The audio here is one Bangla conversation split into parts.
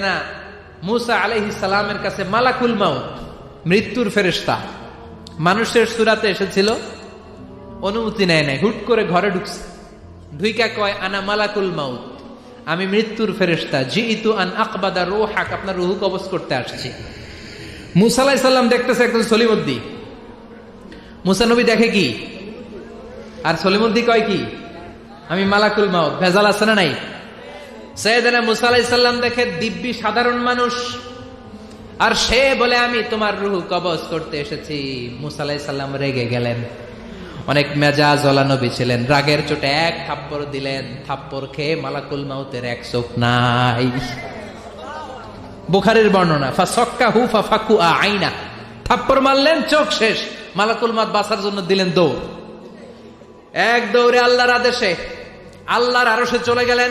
না মুসা আলাইহিস সালামের কাছে মালাকুল মাউত, মৃত্যুর মানুষের সুরাতে এসেছিল, অনুমতি নেয় নাই, হুট করে ঘরে ঢুকছে। ঢুইকা কয়, আনা মালাকুল মাউত, আমি মৃত্যুর জি ইতু আন আকবাদা রোহাক, আপনার রুহু কবজ করতে আসছি। মুসা আলাইহিস সালাম দেখতেছে একজন সলিমুদ্দি। মুসা নবী দেখে কি? আর সলিমুদ্দি কয় কি? আমি মালাকুল মাউত, ভেজাল আছে না নাই? সৈয়দনা মুসা দেখে দিব্যি সাধারণ মানুষ। আর সে বলে, আমি তোমার রুহু কবজ করতে এসেছি। মুসা আলাইহিস সালাম রেগে গেলেন। অনেক মেজাজ নবী ছিলেন। রাগের চোটে এক থাপ্পড় দিলেন। থাপ্পড় খেয়ে মালাকুল মাউতের এক চোখ নাই। বুখারের বর্ণনা ফা ফা ফাকু আইনা। থাপ্পড় মারলেন, চোখ শেষ। মালাকুল মাত বাঁচার জন্য দিলেন দৌড়। এক দৌড়ে আল্লাহর আদেশে আল্লাহর আরও চলে গেলেন।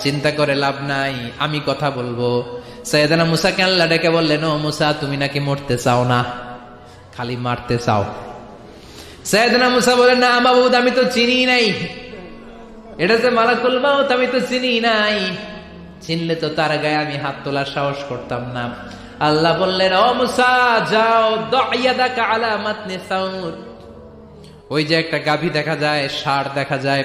চিন্তা করে লাভ নাই, আমি কথা বলব। সৈয়দানা মুসাকে আল্লাহ ডেকে বললেন, ও মুসা, তুমি নাকি মরতে চাও না? খালি মারতে চাও। সৈয়দানা মুসা বলেন না মাবুদ, আমি তো চিনি নাই। এটা যে মালাকুল মাউত, আমি তো চিনি নাই। চিনলে তো তার গায়ে আমি হাত তোলার সাহস করতাম না। আল্লাহ বললেন, ও মুসা, যাও দাইয়াদাকা আলা মাতনি সাউর। ওই যে একটা গাভী দেখা যায়, ষাঁড় দেখা যায়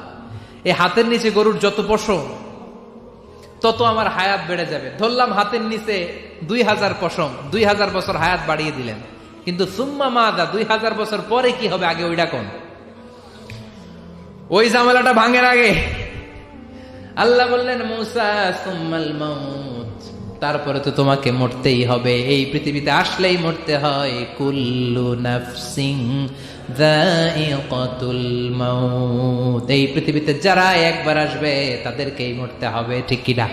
এই হাতের নিচে গরুর যত পশম, তত আমার হায়াত বেড়ে যাবে। ধরলাম হাতের নিচে দুই হাজার পশম, দুই হাজার বছর হায়াত বাড়িয়ে দিলেন। কিন্তু সুম্মা মাদা, দুই হাজার বছর পরে কি হবে আগে ওইটা কোন? ওই জামেলাটা ভাঙের আগে। আল্লাহ বললেন, মৌসা সুম্মাল মাউত। তারপরে তো তোমাকে মরতেই হবে। এই পৃথিবীতে আসলেই মরতে হয়। কুল্লু নাফসিং এই পৃথিবীতে যারা একবার আসবে, তাদেরকেই মরতে হবে, ঠিক কিনা